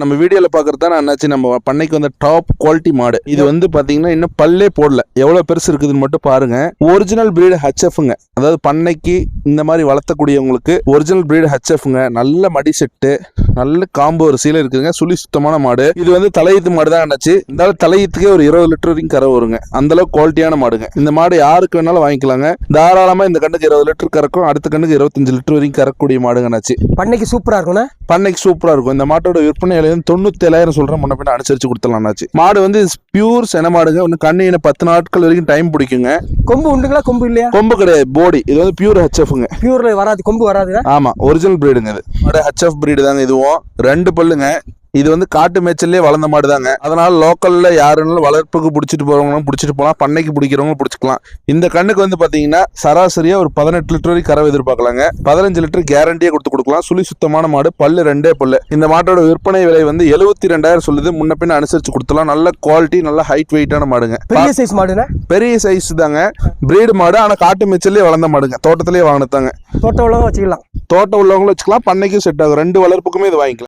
நம்ம வீடியோவில் பார்க்குறது தான் என்னாச்சு நம்ம பண்ணைக்கு வந்த டாப் குவாலிட்டி மாடு. இது வந்து பார்த்தீங்கன்னா இன்னும் பல்லே போடல. எவ்வளோ பெருசு இருக்குதுன்னு மட்டும் பாருங்கள் ஒரிஜினல் பிரீடு ஹச்எஃப்ங்க அதாவது பண்ணைக்கு இந்த மாதிரி வளர்த்தக்கூடியவங்களுக்கு ஒரிஜினல் பிரீடு ஹச்எஃப்ங்க நல்ல மடி செட்டு. நல்ல காம்பு வரிசையில இருக்குதுங்க. சுழி சுத்தமான மாடு. இது வந்து தலையீத்து மாடு தான் என்னாச்சு இந்த தலையீத்துக்கே ஒரு இருபது லிட்டர் வரைக்கும் கரை வருங்க. அந்த அளவுக்கு குவாலிட்டியான மாடுங்க. இந்த மாடு யாருக்கு வேணாலும் வாங்கிக்கலாங்க. தாராளமா இந்த கண்ணுக்கு இருபது லிட்டர் கறக்கும் அடுத்த கண்ணுக்கு இருபத்தஞ்சு லிட்டர் வரைக்கும் கறக்கக்கூடிய மாடுங்க என்னாச்சு பண்ணைக்கு சூப்பரா இருக்கும்ண்ணா? பண்ணைக்கு சூப்பரா இருக்கும். இந்த மாட்டோட விற்பனை விலை வந்து தொண்ணூத்தி ஏழாயிரம் சொல்றேன். முன்ன பின்ன அனுசரிச்சு கொடுத்துடலாம்னாச்சு மாடு வந்து பியூர் சென மாடுங்க. இன்னும் கண்ணு இன்னும் பத்து நாட்கள் வரைக்கும் டைம் பிடிக்குங்க. கொம்பு உண்டுங்களா? கொம்பு இல்லையா? கொம்பு கிடையாது. போடி இது வந்து பியூர் ஹச்எஃப்ங்க பியூர்ல வராது. கொம்பு வராதுங்க? ஆமா. ஒரிஜினல் பிரீடுங்க இது. மாடு ஹச்எஃப் பிரீடு தாங்க. இதுவும் ரெண்டு பல்லுங்க. இது வந்து காட்டு மேய்ச்சல்லே வளர்ந்த மாடு தாங்க அதனால லோக்கல்ல யாருனாலும் வளர்ப்புக்கு பிடிச்சிட்டு போறவங்களும் பிடிச்சிட்டு போகலாம் பண்ணைக்கு பிடிக்கிறவங்களும் பிடிச்சிக்கலாம். இந்த கண்ணுக்கு வந்து பாத்தீங்கன்னா சராசரியா ஒரு பதினெட்டு லிட்டர் வரைக்கும் கறவை எதிர்பார்க்கலாங்க. பதினஞ்சு லிட்டர் கேரண்டியா கொடுத்து கொடுக்கலாம். சுழி சுத்தமான மாடு பல்லு ரெண்டே பல்லு. இந்த மாட்டோட விற்பனை விலை வந்து எழுபத்தி ரெண்டாயிரம் சொல்லுது. முன்ன பின்ன அனுசரிச்சு கொடுத்துலாம் நல்ல குவாலிட்டி நல்ல ஹைட் வெயிட்டான மாடுங்க. பெரிய சைஸ் மாடுண்ணா பெரிய சைஸ் தாங்க. பிரீடு மாடு ஆனா காட்டு மேய்ச்சல்லே வளர்ந்த மாடுங்க. தோட்டத்திலேயே வாங்கினதாங்க தோட்டம் உள்ளவங்க வச்சுக்கலாம். தோட்டம் உள்ளவங்களும் வச்சுக்கலாம். பண்ணைக்கும் செட் ஆகும். ரெண்டு வளர்ப்புக்குமே இது வாங்கிக்கலாம்.